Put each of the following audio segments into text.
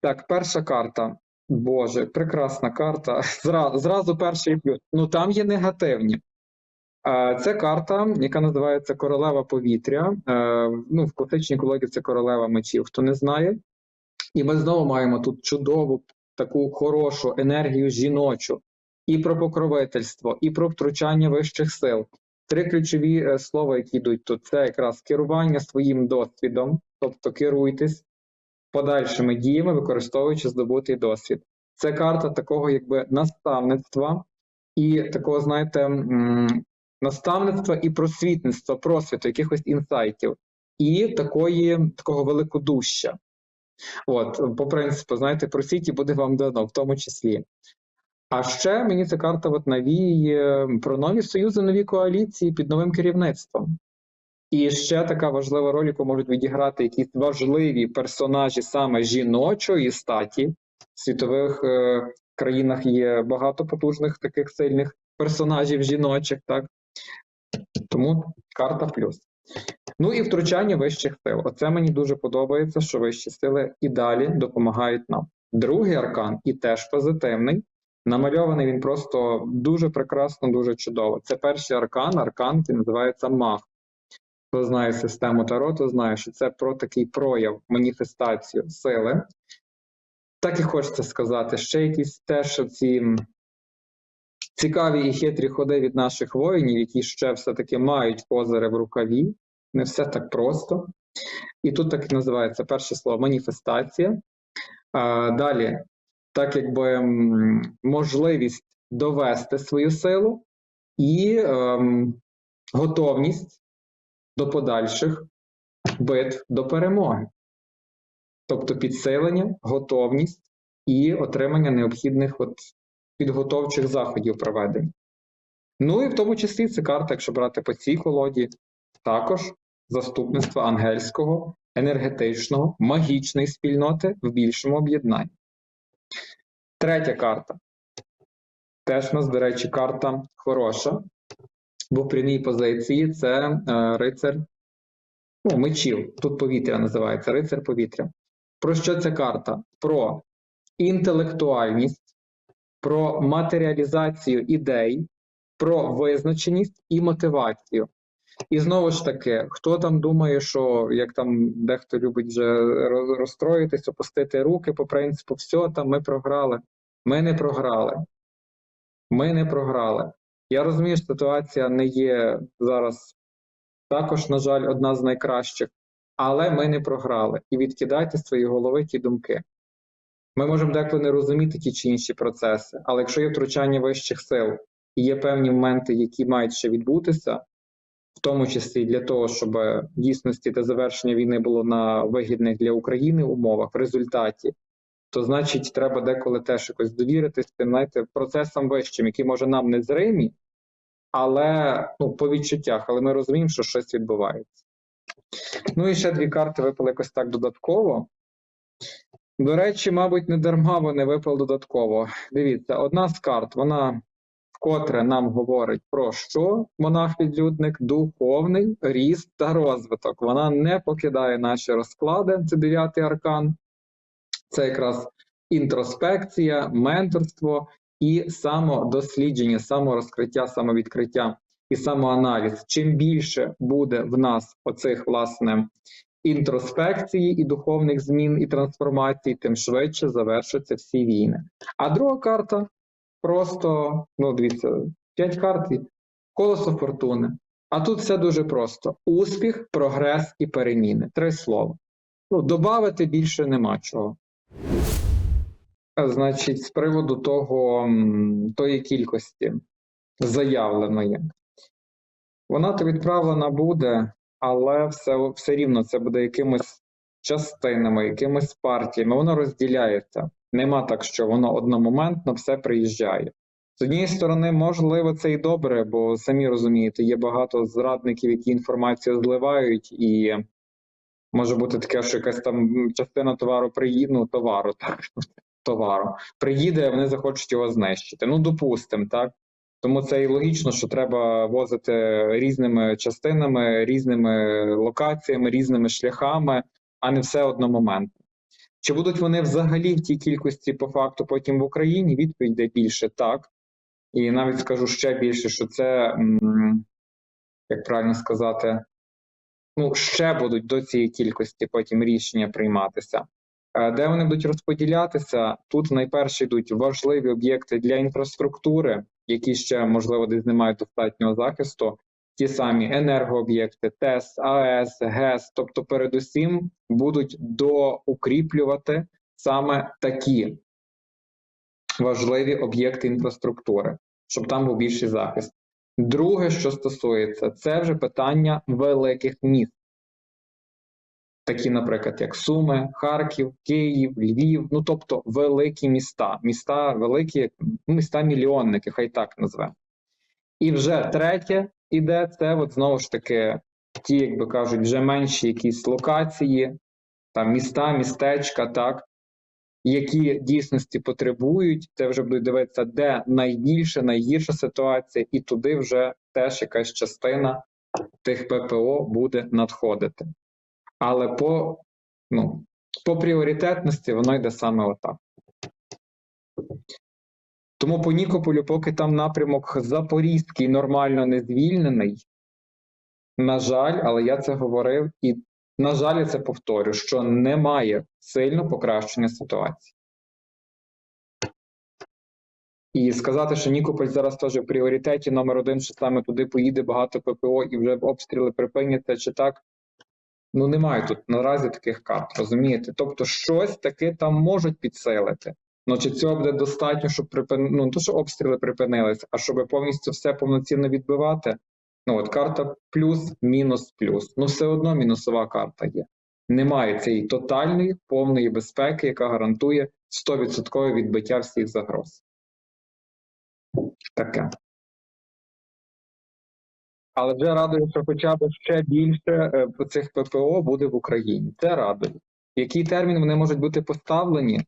Так, перша карта. Боже, прекрасна карта. Зразу, зразу перший плюс. Ну там є негативні. Е, Це карта, яка називається Королева повітря. Е, Ну, в класичній колоді це королева мечів, хто не знає. І ми знову маємо тут чудову таку хорошу енергію жіночу і про покровительство, і про втручання вищих сил. Три ключові е, слова, які йдуть тут, це якраз керування своїм досвідом, тобто керуйтесь подальшими діями, використовуючи здобутий досвід. Це карта такого якби наставництва і такого, знаєте, наставництва і просвітництва, просвіту, якихось інсайтів, і такої, такого великодуща. От, по принципу, знаєте, просіть і буде вам дано, в тому числі. А ще мені ця карта от навіює про нові союзи, нові коаліції під новим керівництвом. І ще така важлива роль, яку можуть відіграти якісь важливі персонажі саме жіночої статі. В світових е, країнах є багато потужних таких сильних персонажів жіночих, так? Тому карта плюс. Ну і втручання вищих сил. Оце мені дуже подобається, що вищі сили і далі допомагають нам. Другий аркан і теж позитивний. Намальований він просто дуже прекрасно, дуже чудово. Це перший аркан, аркан, який називається маг. Хто знає систему Таро, то знає, що це про такий прояв, маніфестацію сили. Так і хочеться сказати, ще якісь теж ці цікаві і хитрі ходи від наших воїнів, які ще все-таки мають козири в рукаві. Не все так просто. І тут так і називається перше слово маніфестація. А, далі, так якби можливість довести свою силу і ем, готовність до подальших битв до перемоги. Тобто підсилення, готовність і отримання необхідних от підготовчих заходів проведення. Ну і в тому числі це карта, якщо брати по цій колоді, також заступництва ангельського, енергетичного, магічної спільноти в більшому об'єднанні. Третя карта. Теж у нас, до речі, карта хороша, бо в прямій позиції це е, рицар ну, мечів. Тут повітря називається рицар повітря. Про що ця карта? Про інтелектуальність, про матеріалізацію ідей, про визначеність і мотивацію. І знову ж таки, хто там думає, що як там дехто любить вже розстроїтись, опустити руки по принципу, все там ми програли. Ми не програли. Ми не програли. Я розумію, що ситуація не є зараз також, на жаль, одна з найкращих, але ми не програли. І відкидайте з своєї голови ті думки. Ми можемо деколи не розуміти ті чи інші процеси, але якщо є втручання вищих сил і є певні моменти, які мають ще відбутися, в тому числі для того, щоб дійсності та завершення війни було на вигідних для України умовах в результаті, то значить треба деколи теж якось довіритись тим, знаєте, процесам вищим, які може нам не зримі, але ну, по відчуттях, але ми розуміємо, що щось відбувається. Ну і ще дві карти випали якось так додатково. До речі, мабуть, не дарма вони випали додатково. Дивіться, одна з карт, вона вкотре нам говорить про що монах-відлюдник, духовний ріст та розвиток. Вона не покидає наші розклади, це дев'ятий аркан. Це якраз інтроспекція, менторство і самодослідження, саморозкриття, самовідкриття і самоаналіз. Чим більше буде в нас оцих власне інтроспекції і духовних змін і трансформацій, тим швидше завершаться всі війни. А друга карта просто, ну дивіться, п'ять карт, і колесо фортуни. А тут все дуже просто: успіх, прогрес і переміни. Три слова. Ну, добавити більше нема чого. Значить, з приводу того, тої кількості заявленої, вона то відправлена буде, але все, все рівно це буде якимись частинами, якимись партіями. Воно розділяється. Нема так, що воно одномоментно все приїжджає. З однієї сторони, можливо, це і добре, бо самі розумієте, є багато зрадників, які інформацію зливають, і може бути таке, що якась там частина товару приїде, ну, товару, так, товару приїде, вони захочуть його знищити. Ну, допустимо, так. Тому це і логічно, що треба возити різними частинами, різними локаціями, різними шляхами, а не все одномоментно. Чи будуть вони взагалі в тій кількості по факту потім в Україні? Відповідь де більше так. І навіть скажу ще більше, що це, як правильно сказати, ну, ще будуть до цієї кількості потім рішення прийматися. Е, Де вони будуть розподілятися? Тут найперше йдуть важливі об'єкти для інфраструктури, які ще, можливо, десь не мають достатнього захисту. Ті самі енергооб'єкти, ТЕС, АЕС, ГЕС, тобто, передусім будуть доукріплювати саме такі важливі об'єкти інфраструктури, щоб там був більший захист. Друге, що стосується, це вже питання великих міст, такі, наприклад, як Суми, Харків, Київ, Львів, ну тобто великі міста, міста великі, ну, міста мільйонники, хай так назвемо. І вже третє іде це, от знову ж таки, ті, як би кажуть, вже менші якісь локації, там міста, містечка, так, які дійсності потребують, це вже будуть дивитися, де найбільше, найгірша ситуація, і туди вже теж якась частина тих ППО буде надходити. Але по, ну, по пріоритетності воно йде саме отак. Тому по Нікополю, поки там напрямок Запорізький нормально не звільнений, на жаль, але я це говорив, і, на жаль, я це повторю, що немає сильно покращення ситуації. І сказати, що Нікополь зараз теж в пріоритеті номер один, що саме туди поїде багато ППО і вже обстріли припиняться чи так. Ну, немає тут наразі таких карт, розумієте? Тобто, щось таке там можуть підсилити. Ну, чи цього буде достатньо, щоб припин... ну, не то, що обстріли припинилися, а щоб повністю все повноцінно відбивати. Ну, от карта плюс, мінус, плюс. Ну, все одно мінусова карта є. Немає цієї тотальної, повної безпеки, яка гарантує 100% відбиття всіх загроз. Таке. Але вже радує, що хоча б ще більше е, цих ППО буде в Україні. Це радує. Який термін вони можуть бути поставлені?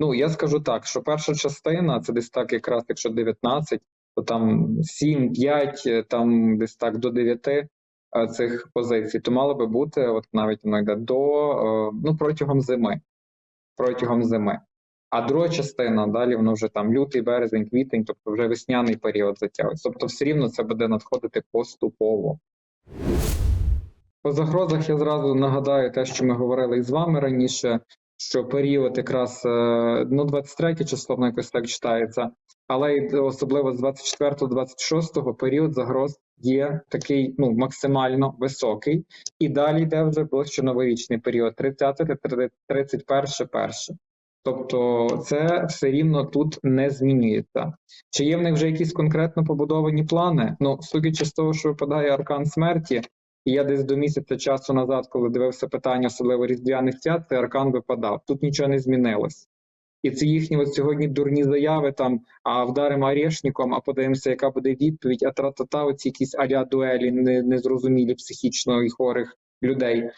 Ну, я скажу так, що перша частина, це десь так, якраз якщо 19, то там 7, 5, е, там десь так до 9 е, цих позицій, то мало би бути, от навіть воно йде до ну протягом зими. Протягом зими. А друга частина далі воно вже там лютий, березень, квітень, тобто вже весняний період затягується. Тобто, все рівно це буде надходити поступово. По загрозах я зразу нагадаю те, що ми говорили із вами раніше, що період якраз е, ну 23 число воно якось так читається, але особливо з 24-26 період загроз є такий ну максимально високий, і далі йде вже ближче новорічний період 30-31 перше. Тобто це все рівно тут не змінюється. Чи є в них вже якісь конкретно побудовані плани? Ну, судячи з того, що випадає аркан смерті, і я десь до місяця часу назад, коли дивився питання, особливо різдвяних свят, цей аркан випадав. Тут нічого не змінилось. І це їхні от сьогодні дурні заяви там, а вдаримо орешником, а подивимося, яка буде відповідь, а тра-та-та, оці якісь аля дуелі не- незрозумілі психічно і хворих людей.